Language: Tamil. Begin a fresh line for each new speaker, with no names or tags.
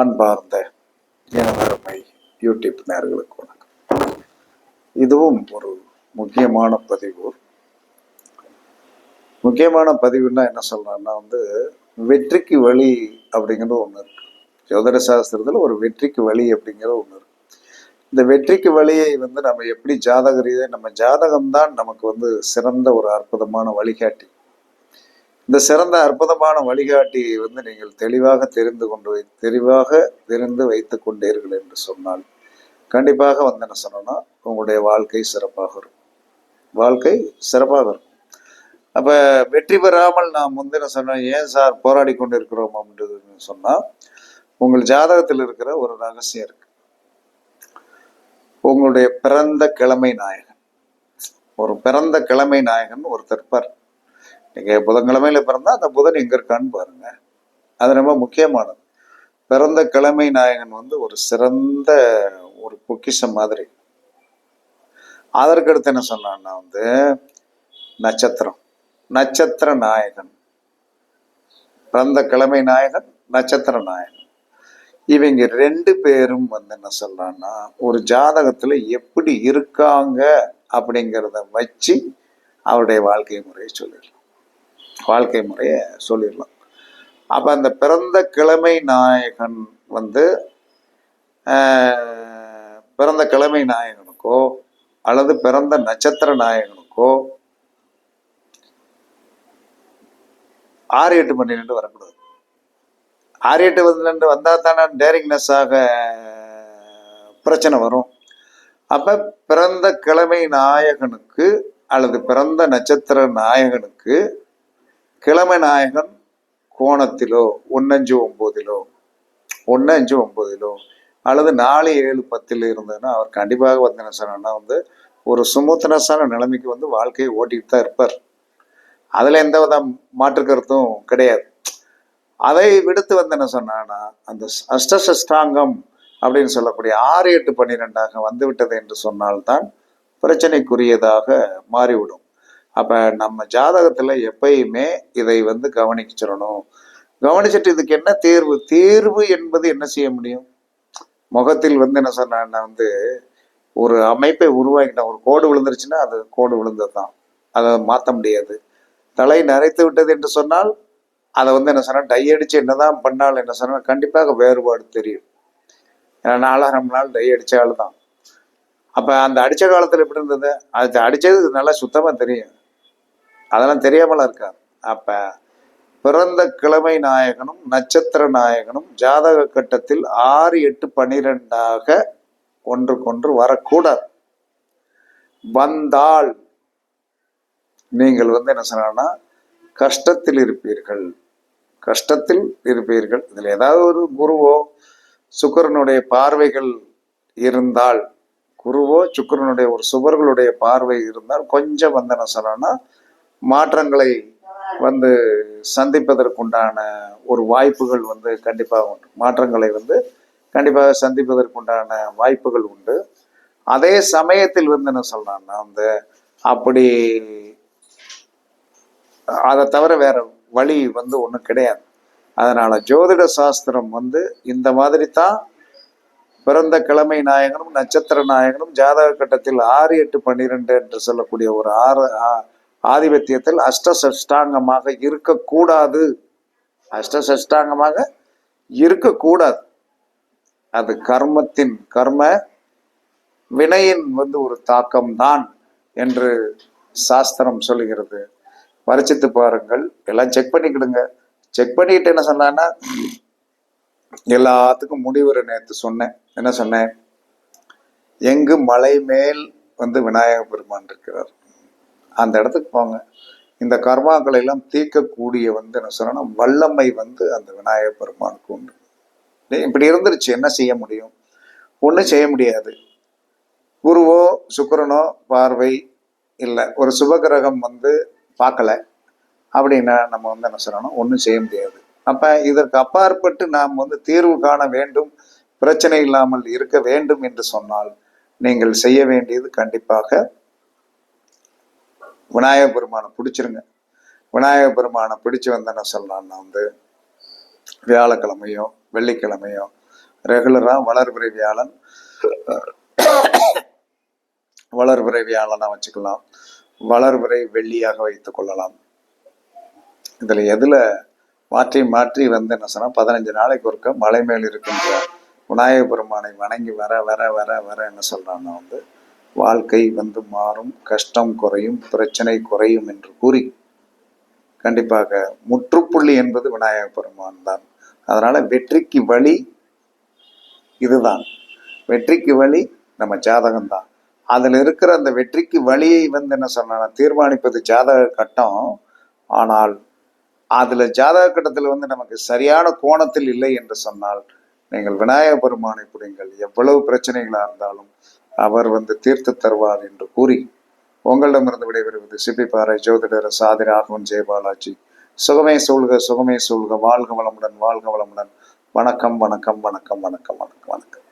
அன்பார்ந்த எனதருமை யூடியூப் நேர்களுக்கு வணக்கம். இதுவும் ஒரு முக்கியமான பதிவு. முக்கியமான பதிவுன்னா என்ன சொல்றேன்னா வந்து வெற்றிக்கு வழி அப்படிங்கிறது ஒன்று இருக்கு. ஜோதிட சாஸ்திரத்தில் ஒரு வெற்றிக்கு வழி அப்படிங்கிறது ஒன்று இருக்கு. இந்த வெற்றிக்கு வழியை வந்து நம்ம எப்படி ஜாதக ரீதியாக நம்ம ஜாதகம் தான் நமக்கு வந்து சிறந்த ஒரு அற்புதமான வழிகாட்டி. இந்த சிறந்த அற்புதமான வழிகாட்டியை வந்து நீங்கள் தெளிவாக தெரிந்து கொண்டு வை தெளிவாக தெரிந்து வைத்து கொண்டீர்கள் என்று சொன்னால் கண்டிப்பாக வந்து என்ன சொன்னோன்னா உங்களுடைய வாழ்க்கை சிறப்பாக இருக்கும். வாழ்க்கை சிறப்பாக இருக்கும். அப்போ வெற்றி பெறாமல் நாம் வந்து என்ன சொன்னோம் ஏன் சார் போராடி கொண்டு இருக்கிறோம் அப்படின்னு சொன்னால் உங்கள் ஜாதகத்தில் இருக்கிற ஒரு ரகசியம் இருக்கு. உங்களுடைய பிறந்த கிழமை நாயகன். ஒரு பிறந்த கிழமை நாயகன் ஒருத்தர் இருப்பார் நீங்கள் புதன்கிழமையில பிறந்தா அந்த புதன் எங்கே இருக்கான்னு பாருங்க. அது ரொம்ப முக்கியமானது. பிறந்த கிழமை நாயகன் வந்து ஒரு சிறந்த ஒரு பொக்கிஷம் மாதிரி. அதற்கடுத்து என்ன சொன்னான்னா வந்து நட்சத்திரம். நட்சத்திர நாயகன். பிறந்த கிழமை நாயகன் நட்சத்திர நாயகன். இவங்க ரெண்டு பேரும் வந்து என்ன சொல்றான்னா ஒரு ஜாதகத்துல எப்படி இருக்காங்க அப்படிங்கிறத வச்சு அவருடைய வாழ்க்கை முறையை சொல்லிடலாம். வாழ்க்கை முறையை சொல்லிடலாம். அப்போ அந்த பிறந்த கிழமை நாயகன் வந்து பிறந்த கிழமை நாயகனுக்கோ அல்லது பிறந்த நட்சத்திர நாயகனுக்கோ ஆறு எட்டு பன்னிரெண்டு வரக்கூடாது. ஆறு எட்டு பன்னிரெண்டு வந்தால் தானே டேரிங்னஸ் ஆக பிரச்சனை வரும். அப்போ பிறந்த கிழமை நாயகனுக்கு அல்லது பிறந்த நட்சத்திர நாயகனுக்கு கிழமை நாயகன் கோணத்திலோ ஒன்னஞ்சு ஒம்போதிலோ ஒன்று அஞ்சு ஒம்போதிலோ அல்லது நாலு ஏழு பத்தில் இருந்ததுன்னா அவர் கண்டிப்பாக வந்து என்ன சொன்னா வந்து ஒரு சுமூத்தனசான நிலைமைக்கு வந்து வாழ்க்கையை ஓட்டிகிட்டு தான் இருப்பார். அதில் எந்த வித மாற்று கருத்தும் கிடையாது. அதை விடுத்து வந்து என்ன சொன்னான்னா அந்த அஷ்டசஷ்டாங்கம் அப்படின்னு சொல்லக்கூடிய ஆறு எட்டு பன்னிரெண்டாக வந்துவிட்டது என்று சொன்னால்தான் பிரச்சனைக்குரியதாக மாறிவிடும். அப்போ நம்ம ஜாதகத்தில் எப்பயுமே இதை வந்து கவனிச்சிடணும் கவனிச்சுட்டு இதுக்கு என்ன தேர்வு? தேர்வு என்பது என்ன செய்ய முடியும்? முகத்தில் வந்து என்ன சொன்னா வந்து ஒரு அமைப்பை உருவாக்கிட்டேன். ஒரு கோடு விழுந்துருச்சுன்னா அது கோடு விழுந்தது தான் அதை மாற்ற முடியாது. தலை நரைத்து விட்டது என்று சொன்னால் அதை வந்து என்ன சொன்னால் டை அடித்து என்ன தான் பண்ணாலும் என்ன சொன்னால் கண்டிப்பாக வேறுபாடு தெரியும். ஏன்னா நாலாயிரம் நாள் டை அடிச்ச ஆள் தான் அப்போ அந்த அடித்த காலத்தில் எப்படி இருந்தது? அது அடித்தது நல்லா சுத்தமாக தெரியும். அதெல்லாம் தெரியாமல இருக்காது அப்ப பிறந்த கிழமை நாயகனும் நட்சத்திர நாயகனும் ஜாதக கட்டத்தில் ஆறு எட்டு பனிரெண்டாக ஒன்றுக்கொன்று வரக்கூடாது. வந்தால் நீங்கள் வந்து என்ன சொன்னா கஷ்டத்தில் இருப்பீர்கள். கஷ்டத்தில் இருப்பீர்கள். இதுல ஏதாவது ஒரு குருவோ சுக்கிரனுடைய பார்வைகள் இருந்தால் குருவோ சுக்கிரனுடைய ஒரு சுவர்களுடைய பார்வை இருந்தால் கொஞ்சம் வந்து என்ன சொன்னா மாற்றங்களை வந்து சந்திப்பதற்குண்டான ஒரு வாய்ப்புகள் வந்து கண்டிப்பாக உண்டு. மாற்றங்களை வந்து கண்டிப்பாக சந்திப்பதற்குண்டான வாய்ப்புகள் உண்டு. அதே சமயத்தில் வந்து என்ன சொல்கிறான்னா வந்து அப்படி அதை தவிர வேற வழி வந்து ஒன்றும் கிடையாது. அதனால ஜோதிட சாஸ்திரம் வந்து இந்த மாதிரி தான் பிறந்த கிழமை நாயகனும் நட்சத்திர நாயகனும் ஜாதக கட்டத்தில் ஆறு எட்டு பன்னிரெண்டு என்று சொல்லக்கூடிய ஒரு ஆறு ஆதிபத்தியத்தில் அஷ்டசஷ்டாங்கமாக இருக்கக்கூடாது. அஷ்டசஷ்டாங்கமாக இருக்கக்கூடாது. அது கர்மத்தின் கர்ம வினையின் வந்து ஒரு தாக்கம் தான் என்று சாஸ்திரம் சொல்லுகிறது. பரிச்சித்து பாருங்கள். எல்லாம் செக் பண்ணிக்கிடுங்க. செக் பண்ணிட்டு என்ன சொன்னான்னா எல்லாத்துக்கும் முடிவுரை நேற்று சொன்னேன். என்ன சொன்னேன்? எங்கு மலை மேல் வந்து விநாயக பெருமான் இருக்கிறார். அந்த இடத்துக்கு போங்க. இந்த கர்மாக்களை எல்லாம் தீர்க்கக்கூடிய வந்து என்ன சொன்னா வல்லமை வந்து அந்த விநாயகர் பெருமானுக்கு உண்டு. இப்படி இருந்துருச்சு என்ன செய்ய முடியும்? ஒன்றும் செய்ய முடியாது. குருவோ சுக்கிரனோ பார்வை இல்லை. ஒரு சுபகிரகம் வந்து பார்க்கல. அப்படின்னா நம்ம வந்து என்ன சொல்லணும் ஒன்றும் செய்ய முடியாது. அப்போ இதற்கு அப்பாற்பட்டு நாம் வந்து தீர்வு காண வேண்டும் பிரச்சனை இல்லாமல் இருக்க வேண்டும் என்று சொன்னால் நீங்கள் செய்ய வேண்டியது கண்டிப்பாக விநாயக பெருமானை பிடிச்சிருங்க. விநாயக பெருமானை பிடிச்சு வந்து என்ன சொல்லலாம்னா வந்து வியாழக்கிழமையும் வெள்ளிக்கிழமையும் ரெகுலராக வளர்பிறை வியாழன் வளர்பிறை வியாழனாக வச்சுக்கலாம். வளர்பிறை வெள்ளியாக வைத்துக் கொள்ளலாம். இதுல எதுல மாற்றி மாற்றி வந்து என்ன சொன்னால் பதினஞ்சு நாளைக்கு ஒருக்க மலை மேல் இருக்கின்ற விநாயக பெருமானை வணங்கி வர வர வர வர என்ன சொல்றான்னா வந்து வாழ்க்கை வந்து மாறும் கஷ்டம் குறையும் பிரச்சனை குறையும் என்று கூறி கண்டிப்பாக முற்றுப்புள்ளி என்பது விநாயக பெருமான் தான். அதனால வெற்றிக்கு வழி இதுதான். வெற்றிக்கு வழி நம்ம ஜாதகம் தான். அதுல இருக்கிற அந்த வெற்றிக்கு வழியை வந்து என்ன சொன்னா தீர்மானிப்பது ஜாதக கட்டம். ஆனால் அதில் ஜாதக கட்டத்தில் வந்து நமக்கு சரியான கோணத்தில் இல்லை என்று சொன்னால் நீங்கள் விநாயக பெருமானை புரியுங்கள். எவ்வளவு பிரச்சனைகளாக இருந்தாலும் அவர் வந்து தீர்த்து தருவார் என்று கூறி உங்களிடமிருந்து விடைபெறுவது சிப்பிப்பாறை ஜோதிடர் சாதி ராகவன் ஜெயபாலாஜி. சுகமே சூழ்க சுகமே சூழ்க வாழ்க வளமுடன் வாழ்க வளமுடன். வணக்கம் வணக்கம் வணக்கம் வணக்கம் வணக்கம் வணக்கம்.